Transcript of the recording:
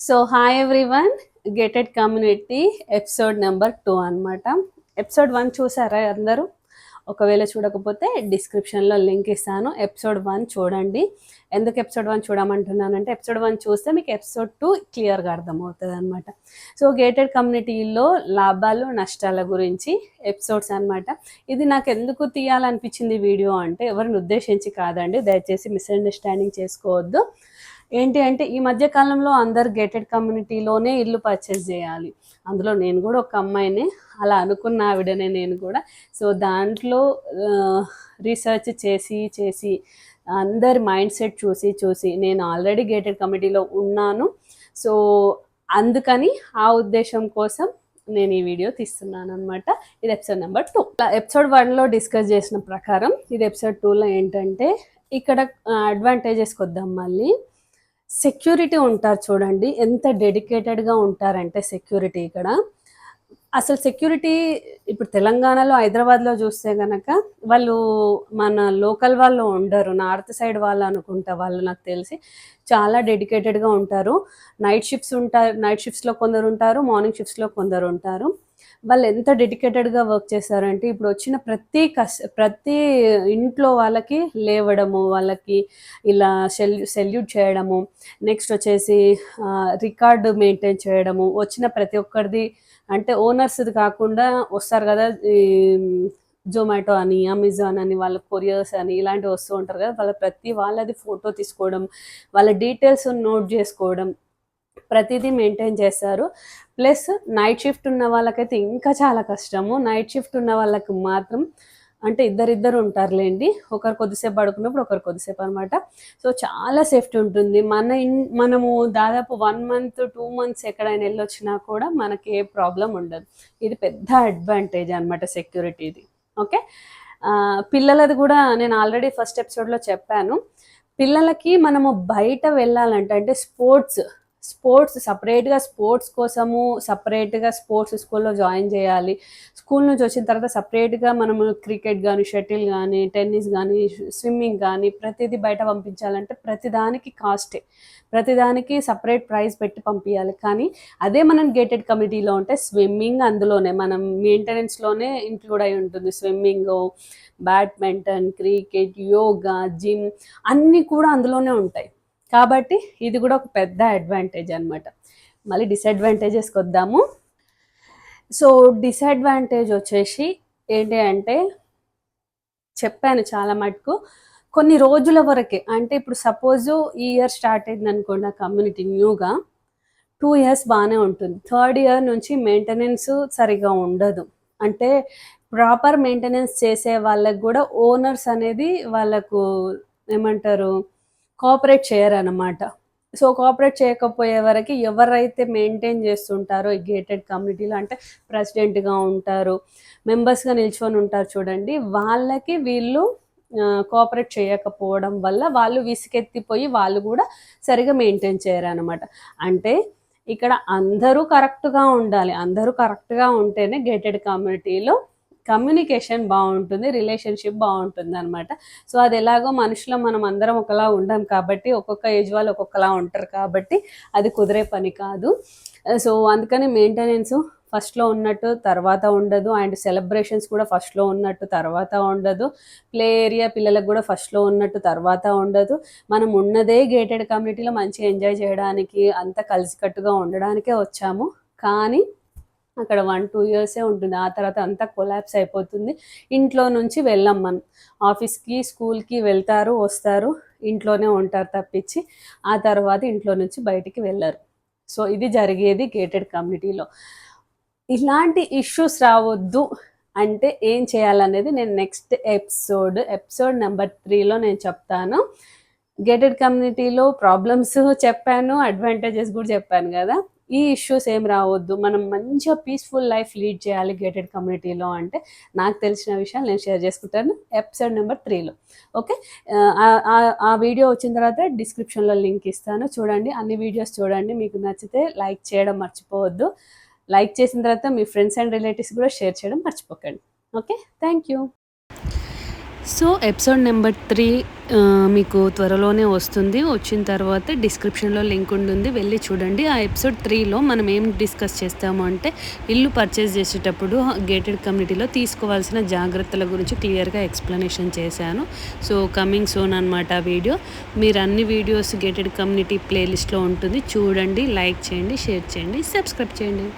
So hi everyone gated community episode number two అనమాట episode one చూసారా అందరూ? ఒకవేళ చూడకపోతే డిస్క్రిప్షన్లో లింక్ ఇస్తాను. ఎపిసోడ్ వన్ చూడండి. ఎందుకు ఎపిసోడ్ వన్ చూడమంటున్నానంటే ఎపిసోడ్ వన్ చూస్తే మీకు ఎపిసోడ్ టూ క్లియర్గా అర్థమవుతుంది అనమాట సో గేటెడ్ కమ్యూనిటీలో లాభాలు నష్టాల గురించి ఎపిసోడ్స్ అనమాట ఇది నాకు ఎందుకు తీయాలనిపించింది వీడియో అంటే ఎవరిని ఉద్దేశించి కాదండి. దయచేసి మిస్అండర్స్టాండింగ్ చేసుకోవద్దు. ఏంటి అంటే ఈ మధ్య కాలంలో అందరు గేటెడ్ కమ్యూనిటీలోనే ఇల్లు పర్చేస్ చేయాలి. అందులో నేను కూడా ఒక అమ్మాయిని అలా అనుకున్న ఆవిడనే నేను కూడా. సో దాంట్లో రీసెర్చ్ చేసి చేసి అందరి మైండ్ సెట్ చూసి చూసి నేను ఆల్రెడీ గేటెడ్ కమిటీలో ఉన్నాను. సో అందుకని ఆ ఉద్దేశం కోసం నేను ఈ వీడియో తీస్తున్నాను అనమాట ఇది ఎపిసోడ్ నెంబర్ టూ ఎపిసోడ్ వన్లో డిస్కస్ చేసిన ప్రకారం ఇది ఎపిసోడ్ టూలో ఏంటంటే ఇక్కడ అడ్వాంటేజెస్కి వద్దాం మళ్ళీ. సెక్యూరిటీ ఉంటారు చూడండి. ఎంత డెడికేటెడ్గా ఉంటారంటే సెక్యూరిటీ ఇక్కడ. అసలు సెక్యూరిటీ ఇప్పుడు తెలంగాణలో హైదరాబాద్లో చూస్తే కనుక వాళ్ళు మన లోకల్ వాళ్ళు ఉండరు. నార్త్ సైడ్ వాళ్ళు అనుకుంటా వాళ్ళు నాకు తెలిసి చాలా డెడికేటెడ్గా ఉంటారు. నైట్ షిఫ్ట్స్ ఉంటారు నైట్ షిఫ్ట్స్లో కొందరు ఉంటారు మార్నింగ్ షిఫ్ట్స్లో కొందరు ఉంటారు. వాళ్ళు ఎంత డెడికేటెడ్గా వర్క్ చేస్తారంటే ఇప్పుడు వచ్చిన ప్రతి కస్ ప్రతి ఇంట్లో వాళ్ళకి లేవడము వాళ్ళకి ఇలా సెల్ సెల్యూట్ చేయడము నెక్స్ట్ వచ్చేసి రికార్డు మెయింటైన్ చేయడము వచ్చిన ప్రతి ఒక్కరిది అంటే ఓనర్స్ది కాకుండా వస్తారు కదా జొమాటో అని అమెజాన్ అని వాళ్ళ కొరియర్స్ అని ఇలాంటివి వస్తూ ఉంటారు కదా వాళ్ళ ప్రతి వాళ్ళది ఫోటో తీసుకోవడం వాళ్ళ డీటెయిల్స్ నోట్ చేసుకోవడం ప్రతిదీ మెయింటైన్ చేస్తారు ప్లస్ నైట్ షిఫ్ట్ ఉన్న వాళ్ళకైతే ఇంకా చాలా కష్టము. నైట్ షిఫ్ట్ ఉన్న వాళ్ళకి మాత్రం అంటే ఇద్దరిద్దరు ఉంటారులేండి. ఒకరు కొద్దిసేపు పడుకున్నప్పుడు ఒకరు కొద్దిసేపు అనమాట సో చాలా సేఫ్టీ ఉంటుంది. మన ఇన్ మనము దాదాపు వన్ మంత్ టూ మంత్స్ ఎక్కడైనా వెళ్ళొచ్చినా కూడా మనకి ఏ ప్రాబ్లం ఉండదు. ఇది పెద్ద అడ్వాంటేజ్ అనమాట సెక్యూరిటీది ఓకే పిల్లలది కూడా నేను ఆల్రెడీ ఫస్ట్ ఎపిసోడ్లో చెప్పాను. పిల్లలకి మనము బయట వెళ్ళాలంటే అంటే స్పోర్ట్స్ స్పోర్ట్స్ సపరేట్గా స్పోర్ట్స్ కోసము సపరేట్గా స్పోర్ట్స్ స్కూల్లో జాయిన్ చేయాలి. స్కూల్ నుంచి వచ్చిన తర్వాత సపరేట్గా మనము క్రికెట్ కానీ షటిల్ కానీ టెన్నిస్ కానీ స్విమ్మింగ్ కానీ ప్రతిదీ బయట పంపించాలంటే ప్రతిదానికి కాస్టే. ప్రతిదానికి సపరేట్ ప్రైస్ పెట్టి పంపించాలి కానీ అదే మనం గేటెడ్ కమిటీలో ఉంటే స్విమ్మింగ్ అందులోనే మనం మెయింటెనెన్స్లోనే ఇంక్లూడ్ అయి ఉంటుంది. Swimming badminton cricket yoga gym అన్నీ కూడా అందులోనే ఉంటాయి. కాబట్టి ఇది కూడా ఒక పెద్ద అడ్వాంటేజ్ అనమాట మళ్ళీ డిసడ్వాంటేజెస్కి వద్దాము. సో డిసడ్వాంటేజ్ వచ్చేసి ఏంటి అంటే చెప్పాను చాలా మటుకు కొన్ని రోజుల వరకే అంటే ఇప్పుడు సపోజ్ ఈ ఇయర్ స్టార్ట్ అయింది అనుకోండి ఆ కమ్యూనిటీ న్యూగా టూ ఇయర్స్ బాగానే ఉంటుంది. థర్డ్ ఇయర్ నుంచి మెయింటెనెన్స్ సరిగా ఉండదు. అంటే ప్రాపర్ మెయింటెనెన్స్ చేసే వాళ్ళకి కూడా ఓనర్స్ అనేది వాళ్ళకు ఏమంటారు కోఆపరేట్ చేయరనమాట సో కోఆపరేట్ చేయకపోయే వరకు ఎవరైతే మెయింటైన్ చేస్తుంటారో ఈ గేటెడ్ కమ్యూనిటీలో అంటే ప్రెసిడెంట్గా ఉంటారు మెంబర్స్గా నిల్చొని ఉంటారు చూడండి వాళ్ళకి వీళ్ళు కోఆపరేట్ చేయకపోవడం వల్ల వాళ్ళు విసుకెత్తిపోయి వాళ్ళు కూడా సరిగా మెయింటైన్ చేయరనమాట అంటే ఇక్కడ అందరూ కరెక్ట్గా ఉండాలి. అందరూ కరెక్ట్గా ఉంటేనే గేటెడ్ కమ్యూనిటీలో కమ్యూనికేషన్ బాగుంటుంది రిలేషన్షిప్ బాగుంటుంది అనమాట సో అది ఎలాగో మనుషులు మనం అందరం ఒకలా ఉండం కాబట్టి ఒక్కొక్క ఏజ్ వాళ్ళు ఒక్కొక్కలా ఉంటారు కాబట్టి అది కుదిరే పని కాదు. సో అందుకని మెయింటెనెన్స్ ఫస్ట్లో ఉన్నట్టు తర్వాత ఉండదు. అండ్ సెలబ్రేషన్స్ కూడా ఫస్ట్లో ఉన్నట్టు తర్వాత ఉండదు. ప్లే ఏరియా పిల్లలకు కూడా ఫస్ట్లో ఉన్నట్టు తర్వాత ఉండదు. మనం ఉన్నదే గేటెడ్ కమ్యూనిటీలో మంచిగా ఎంజాయ్ చేయడానికి అంత కలిసికట్టుగా ఉండడానికే వచ్చాము. కానీ అక్కడ వన్ టూ ఇయర్సే ఉంటుంది. ఆ తర్వాత అంతా కొలాప్స్ అయిపోతుంది. ఇంట్లో నుంచి వెళ్ళాం మనం. ఆఫీస్కి స్కూల్కి వెళ్తారు వస్తారు. ఇంట్లోనే ఉంటారు తప్పించి ఆ తర్వాత ఇంట్లో నుంచి బయటికి వెళ్ళరు. సో ఇది జరిగేది గేటెడ్ కమ్యూనిటీలో ఇలాంటి ఇష్యూస్ రావద్దు అంటే ఏం చేయాలనేది నేను నెక్స్ట్ ఎపిసోడ్ ఎపిసోడ్ నెంబర్ త్రీలో నేను చెప్తాను. గేటెడ్ కమ్యూనిటీలో ప్రాబ్లమ్స్ చెప్పాను అడ్వాంటేజెస్ కూడా చెప్పాను కదా. ఈ ఇష్యూస్ ఏం రావద్దు. మనం మంచిగా పీస్ఫుల్ లైఫ్ లీడ్ చేయాలి గేటెడ్ కమ్యూనిటీలో అంటే నాకు తెలిసిన విషయాలు నేను షేర్ చేసుకుంటాను ఎపిసోడ్ నెంబర్ త్రీలో ఓకే ఆ వీడియో వచ్చిన తర్వాత డిస్క్రిప్షన్లో లింక్ ఇస్తాను. చూడండి అన్ని వీడియోస్ చూడండి. మీకు నచ్చితే లైక్ చేయడం మర్చిపోవద్దు. లైక్ చేసిన తర్వాత మీ ఫ్రెండ్స్ అండ్ రిలేటివ్స్ కూడా షేర్ చేయడం మర్చిపోకండి. Okay thank you so episode number three మీకు త్వరలోనే వస్తుంది. వచ్చిన తర్వాత డిస్క్రిప్షన్లో లింక్ ఉంటుంది. వెళ్ళి చూడండి. ఆ ఎపిసోడ్ త్రీలో మనం ఏం డిస్కస్ చేస్తాము అంటే ఇల్లు పర్చేస్ చేసేటప్పుడు గేటెడ్ కమ్యూనిటీలో తీసుకోవాల్సిన జాగ్రత్తల గురించి క్లియర్గా ఎక్స్ప్లెనేషన్ చేశాను. సో కమింగ్ సోన్ అనమాట వీడియో. మీరు అన్ని వీడియోస్ గేటెడ్ కమ్యూనిటీ ప్లేలిస్ట్లో ఉంటుంది. చూడండి లైక్ చేయండి షేర్ చేయండి సబ్స్క్రైబ్ చేయండి.